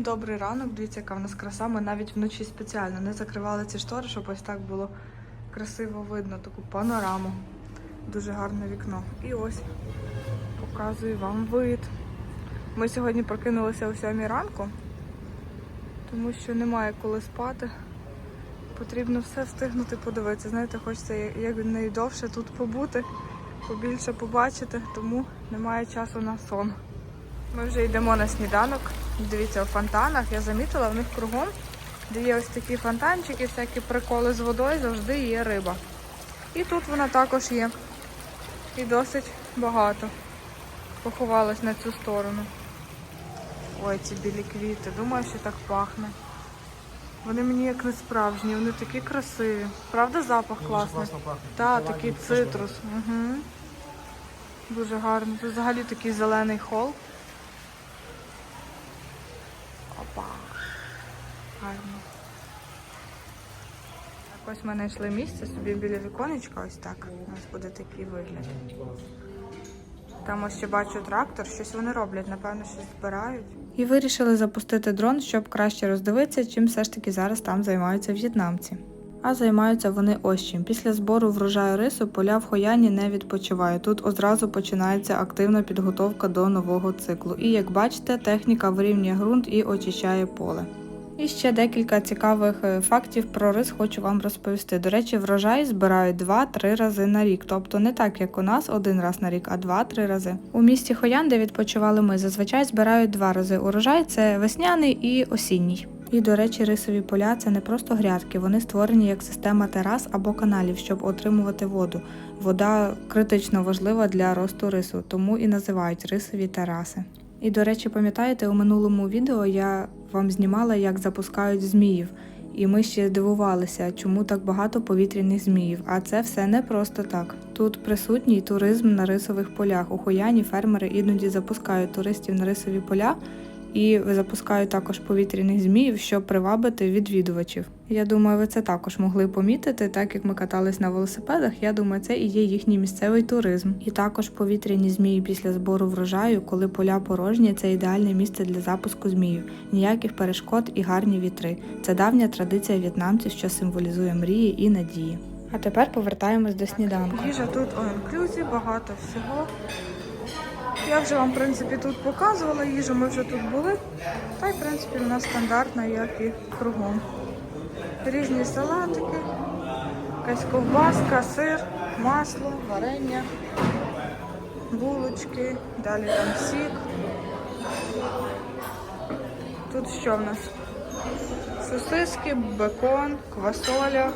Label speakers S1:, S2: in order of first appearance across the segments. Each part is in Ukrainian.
S1: Добрий ранок. Дивіться, яка в нас краса. Ми навіть вночі спеціально не закривали ці штори, щоб ось так було красиво видно, таку панораму. Дуже гарне вікно. І ось показую вам вид. Ми сьогодні прокинулися о 7 ранку, тому що немає коли спати. Потрібно все встигнути подивитися. Знаєте, хочеться як найдовше тут побути, побільше побачити, тому немає часу на сон. Ми вже йдемо на сніданок. Дивіться, у фонтанах я замітила, в них кругом, де є ось такі фонтанчики, всякі приколи з водою, завжди є риба. І тут вона також є. І досить багато. Поховалась на цю сторону. Ой, ці білі квіти. Думаю, що так пахне. Вони мені як не справжні, вони такі красиві. Правда, запах класний? Так, такий цитрус. Угу. Дуже гарно. Тут взагалі такий зелений хол. Опа. Гарно. Так, ось ми знайшли місце собі біля віконечка, ось так. У нас буде такий вигляд. Там ось ще бачу трактор, щось вони роблять, напевно, щось збирають. І вирішили запустити дрон, щоб краще роздивитися, чим все ж таки зараз там займаються в'єтнамці. А займаються вони ось чим. Після збору врожаю рису поля в Хояні не відпочивають. Тут одразу починається активна підготовка до нового циклу. І як бачите, техніка вирівнює ґрунт і очищає поле. І ще декілька цікавих е, фактів про рис хочу вам розповісти. До речі, врожай збирають 2-3 рази на рік, тобто не так, як у нас один раз на рік, а 2-3 рази. У місті Хоян, де відпочивали ми, зазвичай збирають два рази урожай це весняний і осінній. І, до речі, рисові поля це не просто грядки, вони створені як система терас або каналів, щоб отримувати воду. Вода критично важлива для росту рису, тому і називають рисові тераси. І, до речі, пам'ятаєте, у минулому відео я вам знімала, як запускають зміїв. І ми ще дивувалися, чому так багато повітряних зміїв. А це все не просто так. Тут присутній туризм на рисових полях. У Хояні фермери іноді запускають туристів на рисові поля і запускають також повітряних зміїв, щоб привабити відвідувачів. Я думаю, ви це також могли помітити, так як ми катались на велосипедах. Я думаю, це і є їхній місцевий туризм. І також повітряні змії після збору врожаю, коли поля порожні, це ідеальне місце для запуску зміїв. Ніяких перешкод і гарні вітри. Це давня традиція в'єтнамців, що символізує мрії і надії. А тепер повертаємось до сніданку. Їжа тут інклюзі, багато всього. Я вже вам, в принципі, тут показувала їжу, ми вже тут були. Та й, в принципі, вона стандартна, як і кругом. Різні салатики, якась ковбаска, сир, масло, варення, булочки, далі там сік. Тут що в нас? Сосиски, бекон, квасоля,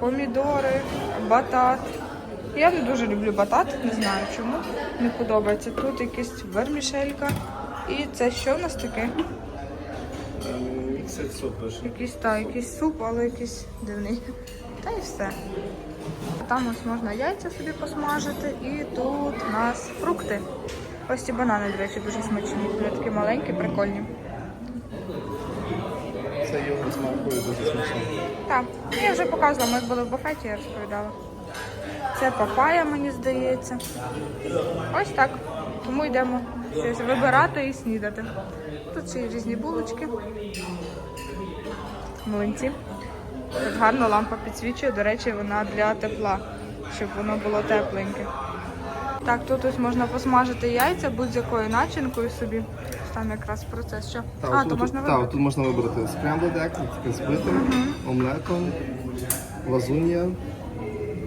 S1: помідори, батат. Я не дуже люблю батат, не знаю чому. Не подобається. Тут якась вермішелька. І це що в нас таке? Якийсь та, якийсь суп, але якийсь дивний. Та і все. Там ось можна яйця собі посмажити, і тут у нас фрукти. Ось ці банани, до речі, дуже смачні. Вони такі маленькі, прикольні.
S2: Це йогурт з дуже смачний.
S1: Так, я вже показувала, ми були в буфеті, я розповідала. Це папая, мені здається. Ось так. Тому йдемо щось вибирати і снідати. Тут ще є різні булочки. Млинці. Тут гарно лампа підсвічує, до речі, вона для тепла, щоб воно було тепленьке. Так, тут ось можна посмажити яйця будь-якою начинкою собі. Там якраз процес. Що? а, то можна
S2: Так, тут можна вибрати egg, таке збитим, омлетом, лазунья.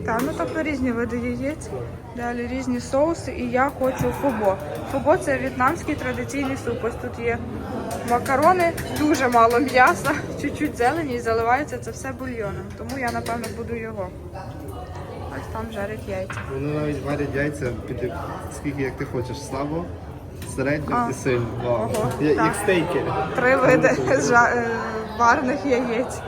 S1: Так, ну тобто різні види яєць, далі різні соуси, і я хочу фобо. Фобо це в'єтнамський традиційний суп. Ось тут є макарони, дуже мало м'яса, чуть-чуть зелені і заливається це все бульйоном. Тому я напевно буду його. Ось там жарять яйця.
S2: Вони навіть варять яйця під скільки як ти хочеш, слабо, середньо і сильно. Як стейки.
S1: Три види е, варених яєць.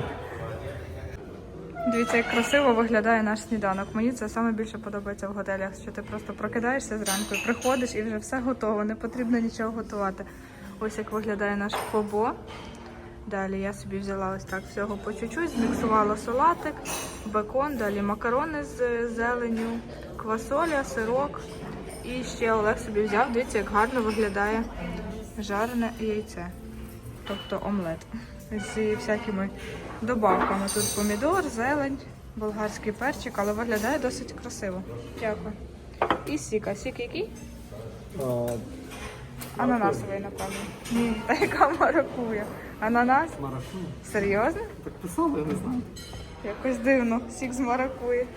S1: Дивіться, як красиво виглядає наш сніданок. Мені це саме більше подобається в готелях, що ти просто прокидаєшся зранку, приходиш і вже все готово, не потрібно нічого готувати. Ось як виглядає наш фобо. Далі я собі взяла ось так всього по чуть-чуть, зміксувала салатик, бекон, далі макарони з зеленню, квасоля, сирок. І ще Олег собі взяв, дивіться, як гарно виглядає жарене яйце. тобто омлет. Зі всякими добавками. Тут помідор, зелень, болгарський перчик, але виглядає досить красиво. Дякую. І сік. А сік який? Ананасовий, напевно. Ні, та яка маракуя. Ананас?
S2: Марашу.
S1: Серйозно?
S2: Так писали, я не знаю.
S1: Якось дивно. Сік з маракуї.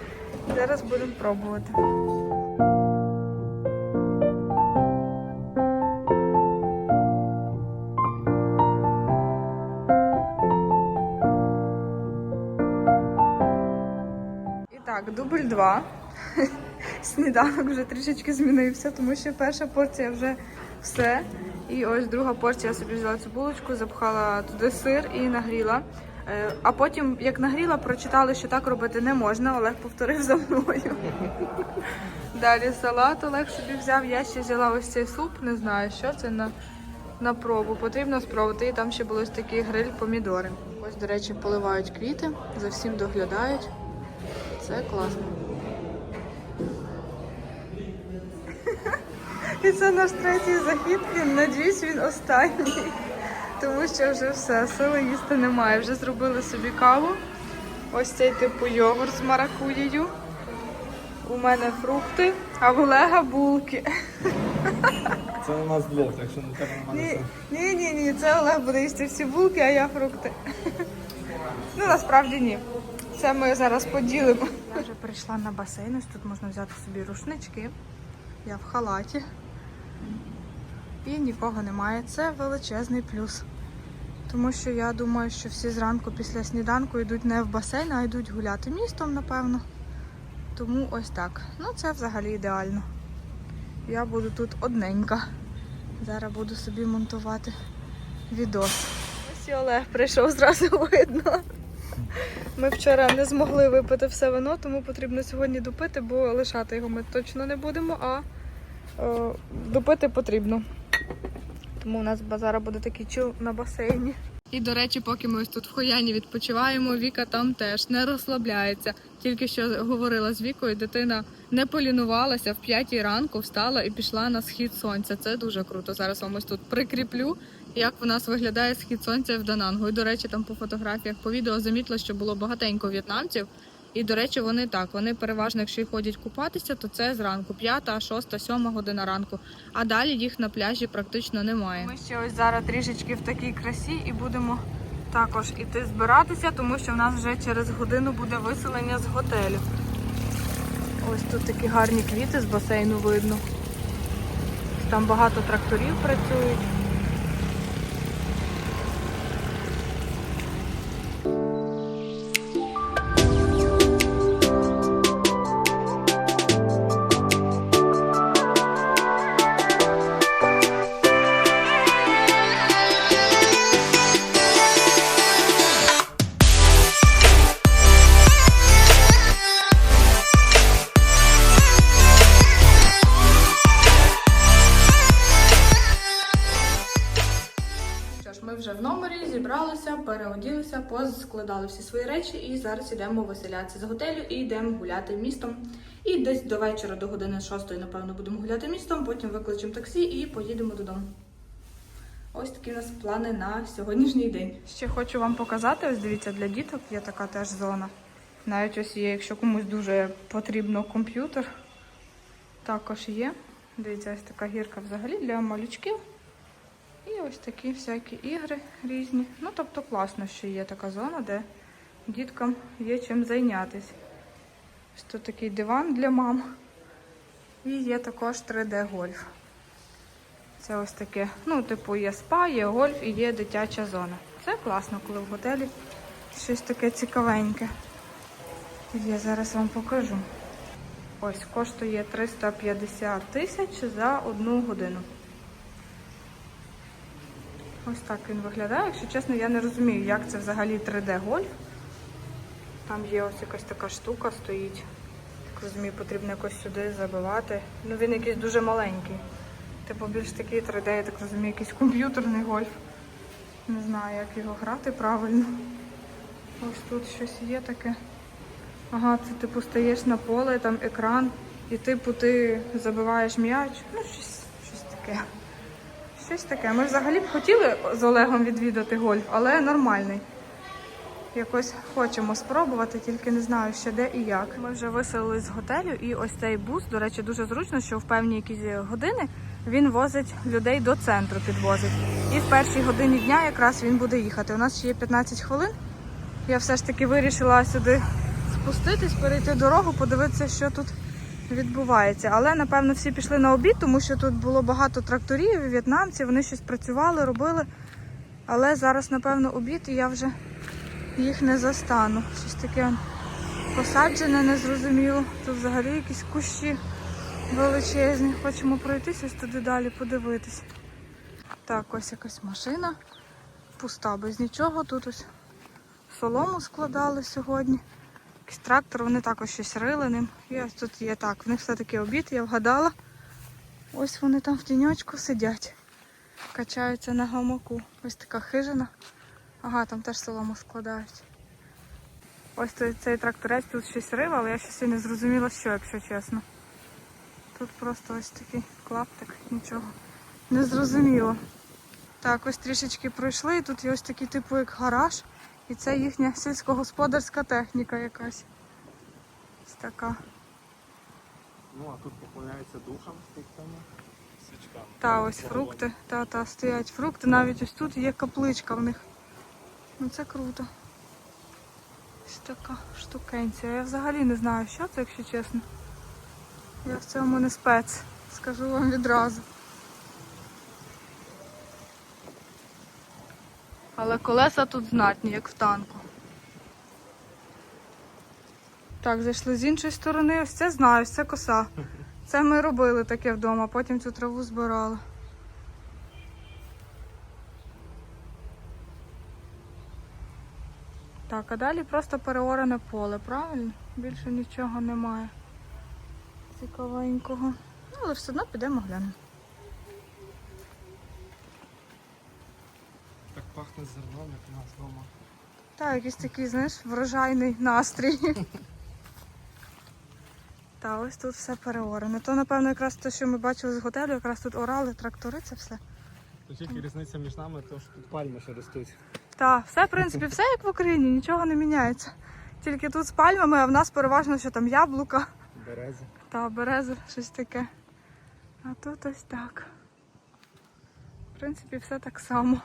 S1: Зараз будемо пробувати. Два, Сніданок вже трішечки змінився, тому що перша порція вже все. І ось друга порція я собі взяла цю булочку, запхала туди сир і нагріла. Е, а потім, як нагріла, прочитали, що так робити не можна. Олег повторив за мною. Далі салат Олег собі взяв. Я ще взяла ось цей суп, не знаю, що це на на пробу. Потрібно спробувати. І там ще були ось такі гриль-помідори. Ось, до речі, поливають квіти, за всім доглядають. Це класно. І це наш третій захід. Надіюсь, він останній. Тому що вже все, сили їсти немає. Вже зробили собі каву. Ось цей типу йогурт з маракуєю. У мене фрукти, а в Олега булки.
S2: Це у нас блог, так що не треба
S1: Ні, ні, ні, ні, це Олег буде їсти всі булки, а я фрукти. Ну, насправді ні. Це ми зараз поділимо. Я вже прийшла на басейн, ось тут можна взяти собі рушнички. Я в халаті. І нікого немає. Це величезний плюс. Тому що я думаю, що всі зранку після сніданку йдуть не в басейн, а йдуть гуляти містом, напевно. Тому ось так. Ну, це взагалі ідеально. Я буду тут одненька. Зараз буду собі монтувати відос. Ось і Олег прийшов зразу видно. Ми вчора не змогли випити все вино, тому потрібно сьогодні допити, бо лишати його ми точно не будемо, а допити потрібно. Тому у нас базара буде такий чил на басейні. І, до речі, поки ми ось тут в Хояні відпочиваємо, Віка там теж не розслабляється. Тільки що говорила з Вікою, дитина не полінувалася в п'ятій ранку, встала і пішла на схід сонця. Це дуже круто. Зараз вам ось тут прикріплю, як в нас виглядає схід сонця в Данангу. І, до речі, там по фотографіях, по відео замітила, що було багатенько в'єтнамців. І, до речі, вони так, вони переважно, якщо ходять купатися, то це зранку, п'ята, шоста, сьома година ранку. А далі їх на пляжі практично немає. Ми ще ось зараз трішечки в такій красі і будемо також іти збиратися, тому що в нас вже через годину буде виселення з готелю. Ось тут такі гарні квіти з басейну видно. Там багато тракторів працюють. Переоділися, поскладали всі свої речі і зараз йдемо виселятися з готелю і йдемо гуляти містом. І десь до вечора, до години шостої, напевно, будемо гуляти містом, потім викличемо таксі і поїдемо додому. Ось такі у нас плани на сьогоднішній день. Ще хочу вам показати, ось дивіться, для діток є така теж зона. Навіть ось є, якщо комусь дуже потрібно комп'ютер, також є. Дивіться, ось така гірка взагалі для малючків. І ось такі всякі ігри різні. Ну, тобто класно, що є така зона, де діткам є чим зайнятися. Ось тут такий диван для мам. І є також 3D-гольф. Це ось таке, ну, типу, є спа, є гольф і є дитяча зона. Це класно, коли в готелі щось таке цікавеньке. Я зараз вам покажу. Ось коштує 350 тисяч за одну годину. Ось так він виглядає. Якщо чесно, я не розумію, як це взагалі 3D-гольф. Там є ось якась така штука стоїть. Так розумію, потрібно якось сюди забивати. Ну він якийсь дуже маленький. Типу більш такий 3D, я так розумію, якийсь комп'ютерний гольф. Не знаю, як його грати правильно. Ось тут щось є таке. Ага, це типу стаєш на поле, там екран, і типу ти забиваєш м'яч. Ну, щось, щось таке. Щось таке. Ми взагалі б хотіли з Олегом відвідати гольф, але нормальний. Якось хочемо спробувати, тільки не знаю ще де і як. Ми вже виселились з готелю, і ось цей бус, до речі, дуже зручно, що в певні якісь години він возить людей до центру, підвозить. І в першій годині дня якраз він буде їхати. У нас ще є 15 хвилин. Я все ж таки вирішила сюди спуститись, перейти дорогу, подивитися, що тут відбувається. Але напевно всі пішли на обід, тому що тут було багато тракторів, в'єтнамців, вони щось працювали, робили. Але зараз, напевно, обід, і я вже їх не застану. Щось таке посаджене, незрозуміло. Тут взагалі якісь кущі величезні. Хочемо пройтись ось туди далі, подивитись. Так, ось якась машина. Пуста, без нічого. Тут ось солому складали сьогодні. Якийсь трактор, вони також щось рили ним. І тут є так. В них все-таки обід, я вгадала. Ось вони там в тіньочку сидять. Качаються на гамаку. Ось така хижина. Ага, там теж солому складають. Ось цей, цей тракторець тут щось рив, але я щось і не зрозуміла, що, якщо чесно. Тут просто ось такий клаптик, нічого. Не зрозуміло. Так, ось трішечки пройшли, і тут є ось такий типу як гараж. І це їхня сільськогосподарська техніка якась. Ось така.
S3: Ну, а тут поклоняється душам з тими свічками.
S1: Та ось фрукти, та, та стоять фрукти. Навіть ось тут є капличка в них. Ну це круто. Ось така штукенція. Я взагалі не знаю, що це, якщо чесно. Я в цьому не спец, скажу вам відразу. Але колеса тут знатні, як в танку. Так, зайшли з іншої сторони. Ось це знаю, ось це коса. Це ми робили таке вдома, потім цю траву збирали. Так, а далі просто переорене поле, правильно? Більше нічого немає. Цікавенького. Ну, але все одно підемо глянемо.
S3: Так пахне зерном, як у нас вдома.
S1: Так, якийсь такий, знаєш, врожайний настрій. Та ось тут все переорене. То, напевно, якраз те, що ми бачили з готелю, якраз тут орали, трактори, це все.
S3: То тільки різниця між нами, то що тут пальми ще ростуть.
S1: Так, все, в принципі, все як в Україні, нічого не міняється. Тільки тут з пальмами, а в нас переважно, що там яблука
S3: Берези.
S1: та берези, щось таке. А тут ось так. В принципі, все так само.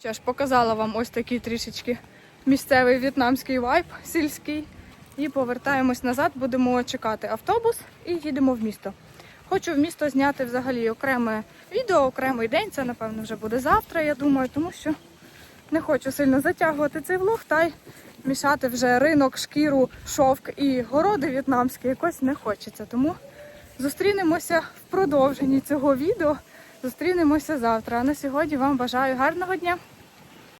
S1: Що ж, показала вам ось такий трішечки місцевий в'єтнамський вайб сільський. І повертаємось назад, будемо чекати автобус і їдемо в місто. Хочу в місто зняти взагалі окреме відео, окремий день. Це, напевно, вже буде завтра, я думаю, тому що не хочу сильно затягувати цей влог та й мішати вже ринок, шкіру, шовк і городи в'єтнамські якось не хочеться. Тому зустрінемося в продовженні цього відео. Зустрінемося завтра. А на сьогодні вам бажаю гарного дня.